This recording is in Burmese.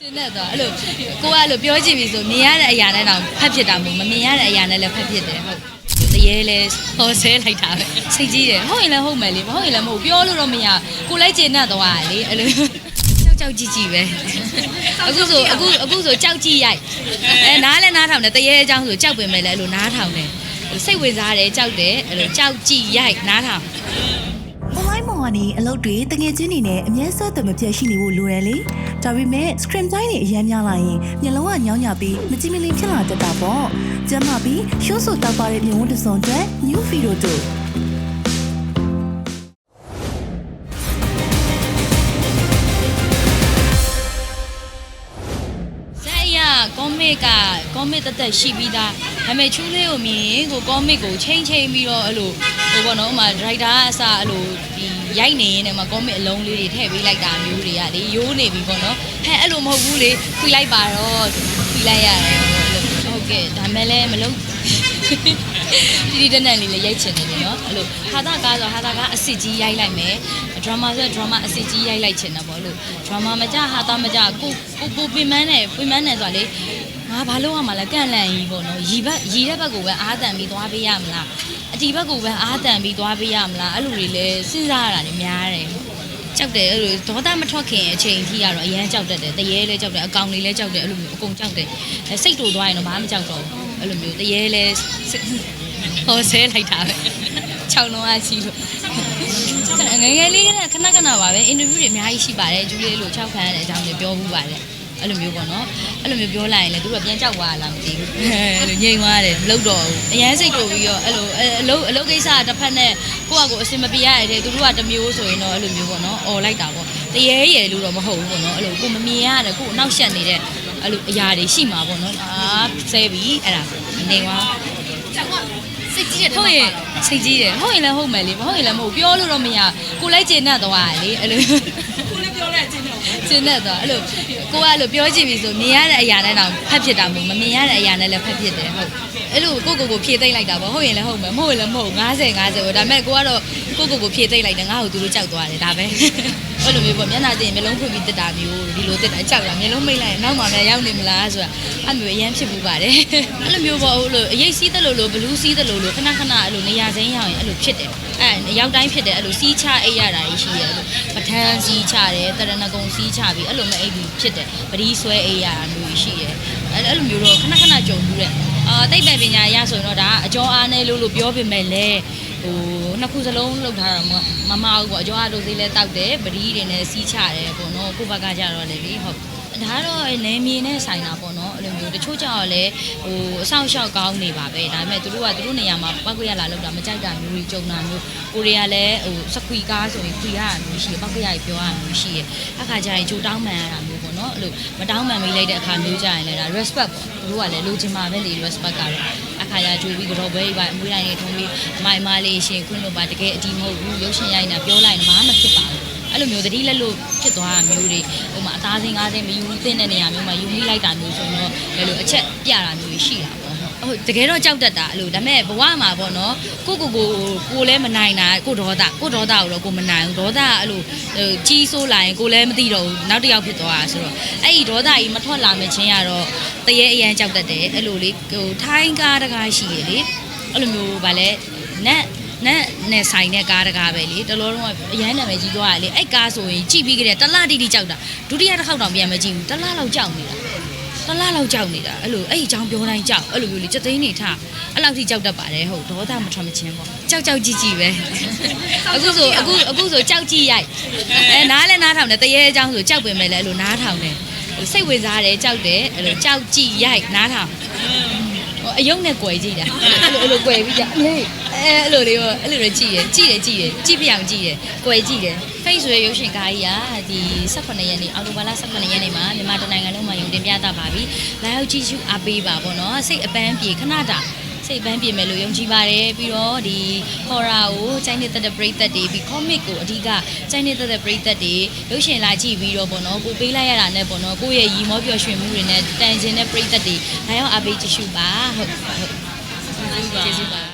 ကျင်းတတ်တော့အဲ့လိုကိုကအဲ့လိုပြောချင်ပြီဆိုမြင်ရတဲ့အရာနဲ့တော့ဖတ်ဖြစ်တာမဟုတ်မမြင်ရတဲ့အရာနဲ့လည်းဖတ်ဖြစ်တယ်ဟုတ်တရေလဲဟောဆဲလိုက်တာပဲစိတ်ကြီးတယ်ဟုတ်ရင်လည်းဟုတ်မယ်လေမဟုတ်ရင်လည်းမဟုတ်ပြောလို့တော့မရကိုလိုက်ကျင်းတတ်သွားတာလေအဲ့လိုကြောက်ကြောက်ကြည့်ကြည့်ပဲအခုဆိုအခုအခုဆိုကြောက်ကြည့်ရိုက်အဲနားလဲနားထောင်တယ်တရေအကြောင်းဆိုကြောက်ပင်မဲ့လဲအဲ့လိုနားထောင်တယ်စိတ်ဝင်စားတယ်ကြောက်တယ်အဲ့လိုကြောက်ကြည့်ရိုက်နားထောင်အွန်လိုင်းပေါ် ကနေအလုပ်တွေတငယ်ချင်းတွေနဲ့အမြဲဆက်သွယ်မပြတ်ရှိနေဖို့လိုတယ်လေဒါပေမဲ့ screen time တွေအများများလာရင်မျက်လုံးကညောင်းညပြီးမကြည့်မလင်းဖြစ်လာတတ်တာပေါ့ကျန်းမာပြီးရှိုးဆူတောက်ပါတဲ့မြင်ဝတ်တစ်စုံအတွက် new video တို့ဇက်ရကောမစ်ကကောမစ်တက်တက်ရှိပြီးသားဒါပေမဲ့ချူးလေးကိုမြင်ရင်ကိုကောမစ်ကိုချိန်ချိန်ပြီးတော့အဲ့လို ဟိုဘောနော်ဥမာဒရိုက်တာအစအဲ့လိုဒီရိုက်နေရင်လည်းမကောမစ်အလုံးလေးတွေထည့်ပေးလိုက်တာမျိုးတွေကလေရိုးနေပြီပေါ့နော်ဟဲ့အဲ့လိုမဟုတ်ဘူးလေခွေလိုက်ပါတော့ခွေလိုက်ရတယ်အဲ့လိုဟုတ်ကဲ့ဒါမဲ့လည်းမလုံးဒီဒီတနန်လေးလည်းရိုက်ချင်တယ်လေနော်အဲ့လိုဟာတာကားဆိုဟာတာကားအစ်စ်ကြီးရိုက်လိုက်မယ်ဒရမာဆိုဒရမာအစ်စ်ကြီးရိုက်လိုက်ချင်တာပေါ့လို့ဒရမာမကြဟာတာမကြကိုကိုကိုပင်မန်းနဲ့ပင်မန်းနဲ့ဆိုတာလေငါဘာလို့ရမှာလဲကန့်လန့်ကြီးပေါ့နော်ရီဘက်ရီတဲ့ဘက်ကိုပဲအားတန်ပြီးသွားပေးရမလား အတီဘက်ကိုပဲအားတန်ပြီးသွားပေးရမလားအဲ့လိုတွေလည်းစဉ်းစားရတာနေများတယ်ကြောက်တယ်အဲ့လိုဒေါသမထွက်ခင်အချိန်ထိကတော့အရန်ကြောက်တတ်တယ်တရေလဲကြောက်တယ်အကောင်လေးလဲကြောက်တယ်အဲ့လိုမျိုးအကုန်ကြောက်တယ်အဲစိတ်တူသွားရင်တော့ဘာမှမကြောက်တော့ဘူးအဲ့လိုမျိုးတရေလဲဟောဆဲလိုက်တာပဲ6လုံးအရှိလို့ငယ်ငယ်လေးကခဏခဏပါပဲအင်တာဗျူးတွေအများကြီးရှိပါတယ်ဂျူလီလို့6ခန်းရတဲ့အကြောင်းတွေပြောမှုပါတယ် အဲ့လိုမျိုးပေါ့နော်အဲ့လိုမျိုးပြောလိုက်ရင်လည်းသူတို့ကပြန်ကြောက်သွားလားမသိဘူးအဲ့လိုငြိမ်သွားတယ်မလုပ်တော့ဘူးအရန်စိတ်တူပြီးတော့အဲ့လိုအလုပ်အလုပ်ကိစ္စတစ်ဖက်နဲ့ကိုယ့်အကိုအစင်မပြေရတဲ့သူတို့ကတစ်မျိုးဆိုရင်တော့အဲ့လိုမျိုးပေါ့နော်អော်လိုက်တာပေါ့တရေရယ်လို့တော့မဟုတ်ဘူးပေါ့နော်အဲ့လိုကိုမမြင်ရတယ်ကိုအနောက်ရှက်နေတဲ့အဲ့လိုအရာတွေရှိမှာပေါ့နော်အာဆဲပြီးအဲ့ဒါနေသွားစိတ်ကြီးတယ်ဟုတ်ရင်စိတ်ကြီးတယ်ဟုတ်ရင်လည်းဟုတ်မယ်လေမဟုတ်ရင်လည်းမဟုတ်ပြောလို့တော့မရကိုလိုက်ကျင်တတ်သွားတာလေအဲ့လိုကိုလည်းပြောလိုက်ချင်းတော့ ကျင်တတ်သွားအဲ့လိုကိုကအဲ့လိုပြောချင်ပြီဆိုမြင်ရတဲ့အရာနဲ့တော့ဖတ်ဖြစ်တာမဟုတ်မမြင်ရတဲ့အရာနဲ့လည်းဖတ်ဖြစ်တယ်ဟုတ်အဲ့လိုကိုကိုကိုဖြည့်သိမ့်လိုက်တာပေါ့ဟုတ်ရင်လည်းဟုတ်မယ်မဟုတ်ရင်လည်းမဟုတ်90 90ပေါ့ဒါပေမဲ့ကိုကတော့ကိုကိုကိုဖြည့်သိမ့်လိုက်တယ်ငါ့ကိုသူတို့ကြောက်သွားတယ်ဒါပဲ အဲ့လိုမျိုးပေါ့မျက်နှာတင်မျက်လုံးဖွင့်ပြီးတက်တာမျိုးဒီလိုတက်တာကြောက်တာမျက်လုံးမိတ်လိုက်ရင်နောက်မှလည်းရောက်နေမလားဆိုတာအဲ့မျိုးအရင်ဖြစ်မှုပါတယ်အဲ့လိုမျိုးပေါ့ဟိုလိုအရေးစီးတယ်လို့လို့ဘလူးစီးတယ်လို့လို့ခဏခဏအဲ့လိုနေရာစိမ်းရောက်ရင်အဲ့လိုဖြစ်တယ်အဲ့ရောက်တိုင်းဖြစ်တယ်အဲ့လိုစီးချအိတ်ရတာရှိတယ်အဲ့လိုပထန်းစီးချတယ်တရဏဂုံစီးချပြီးအဲ့လိုမဲ့အိတ်ပြီးဖြစ်တယ်ပရီးဆွဲအိတ်ရတာမျိုးရှိတယ်အဲ့အဲ့လိုမျိုးတော့ခဏခဏကြုံဘူးတဲ့အာတိတ်ပဲပညာရဆိုရင်တော့ဒါအကျော်အားနဲ့လို့လို့ပြောပေမဲ့လည်း ဟိုနှစ်ခုစလုံးလောက်ထားတာမမမအောင်ပေါ့အကျော်အားတို့သေးလဲတောက်တယ်ပရီးတွေနဲ့စီးချတယ်ပေါ့နော်ကိုယ့်ဘက်ကကြတော့လေလေဟုတ်ဒါကတော့နေမြေနဲ့ဆိုင်တာပေါ့နော်အဲ့လိုမျိုးတချို့ကြောက်လည်းဟိုအဆောင်ရှောက်ကောင်းနေပါပဲဒါပေမဲ့သူတို့ကသူတို့နေရာမှာပောက်ကြရလာလောက်တာမကြိုက်တာမျိုးကြီးကြုံတာမျိုးကိုရီးယားလည်းဟိုစခွီကားဆိုရင်ခွီရတာမျိုးရှိရပောက်ကြရပြောရမျိုးရှိရအခါကျရင်ဂျိုတောင်းမှန်ရတာမျိုးပေါ့နော်အဲ့လိုမတောင်းမှန်မိလိုက်တဲ့အခါမျိုးကြရင်လည်းဒါ respect ပေါ့သူတို့ကလည်းလိုချင်မှာပဲလေ respect ကတော့ အခါကျဂျိုပြီးကတော့ဘဲပါအမွေးတိုင်းနေထုံးပြီးမိုင်မာလေးရှင်ခွန်းလို့ပါတကယ်အတီးမဟုတ်ဘူးရုပ်ရှင်ရိုက်နေတာပြောလိုက်ရင်ဘာမှမဖြစ်ပါဘူးအဲ့လိုမျိုးတတိလက်လို့ဖြစ်သွားတာမျိုးတွေဟိုမှာအသားစင်းကားစင်းမယူသင့်တဲ့နေရာမျိုးမှာယူမိလိုက်တာမျိုးဆိုတော့လည်းလို့အချက်ပြတာမျိုးတွေရှိတာပေါ့ ဟုတ်တကယ်တော့ကြောက်တတ်တာအဲ့လိုဒါပေမဲ့ဘဝမှာပေါ့နော်ကိုကိုကိုကိုလည်းမနိုင်တာကိုဒေါသကိုဒေါသကိုတော့ကိုမနိုင်ဘူးဒေါသကအဲ့လိုဟိုကြီးဆိုးလာရင်ကိုလည်းမသိတော့ဘူးနောက်တစ်ယောက်ဖြစ်သွားတာဆိုတော့အဲ့ဒီဒေါသကြီးမထွက်လာမချင်းကတော့တရေအရန်ကြောက်တတ်တယ်အဲ့လိုလေဟိုထိုင်းကားတကားရှိရလေအဲ့လိုမျိုးဗာလဲနတ်နတ်နဲ့ဆိုင်တဲ့ကားတကားပဲလေတလောလုံးကအရန်နာမည်ကြီးသွားရလေအဲ့ကားဆိုရင်ကြည့်ပြီးကြတဲ့တလားတိတိကြောက်တာဒုတိယတစ်ခေါက်တောင်ပြန်မကြည့်ဘူးတလားလောက်ကြောက်နေတာ တလားလောက်ကြောက်နေတာအဲ့လိုအဲ့ဒီအကြောင်းပြောတိုင်းကြောက်အဲ့လိုမျိုးလေစက်သိန်းနေထအဲ့လောက်ထိကြောက်တတ်ပါတယ်ဟုတ်ဒေါသမထွက်မချင်းပေါ့ကြောက်ကြောက်ကြည့်ကြည့်ပဲအခုဆိုအခုအခုဆိုကြောက်ကြည့်ရိုက်အဲနားလဲနားထောင်တယ်တရေအကြောင်းဆိုကြောက်ပင်မဲ့လဲအဲ့လိုနားထောင်တယ်စိတ်ဝင်စားတယ်ကြောက်တယ်အဲ့လိုကြောက်ကြည့်ရိုက်နားထောင်ဟိုအယုံနဲ့ကွယ်ကြည့်တာအဲ့လိုအဲ့လိုကွယ်ပြီးကြအမေအဲအဲ့လိုလေးပေါ့အဲ့လိုတော့ကြည့်ရကြည့်တယ်ကြည့်တယ်ကြည့်ပြအောင်ကြည့်တယ်ကွယ်ကြည့်တယ်ဖိတ်ဆိုရရုပ်ရှင်ကားကြီးကဒီ18ရက်နေ့အောက်တိုဘာလ18ရက်နေ့မှာမြန်မာတိုင်းနိုင်ငံလုံးမှာရုံ တင်ပြတာပါပြီလာရောက်ကြည့်ရှုအားပေးပါပေါ့နော်စိတ်အပန်းပြေခဏတာစိတ်ပန်းပြေမယ်လို့ယုံကြည်ပါတယ်ပြီးတော့ဒီ horror ကိုချိုင်းနေတဲ့တဲ့ပရိသတ်တွေပြီး comic ကိုအဓိကချိုင်းနေတဲ့တဲ့ပရိသတ်တွေရုပ်ရှင်လာကြည့်ပြီးတော့ပေါ့နော်ကိုပေးလိုက်ရတာနဲ့ပေါ့နော်ကိုယ့်ရဲ့ရီမောပျော်ရွှင်မှုတွေနဲ့တန်ကျင်တဲ့ပရိသတ်တွေလာရောက်အားပေးကြည့်ရှုပါဟုတ်ဟုတ်ကျေးဇူးပါ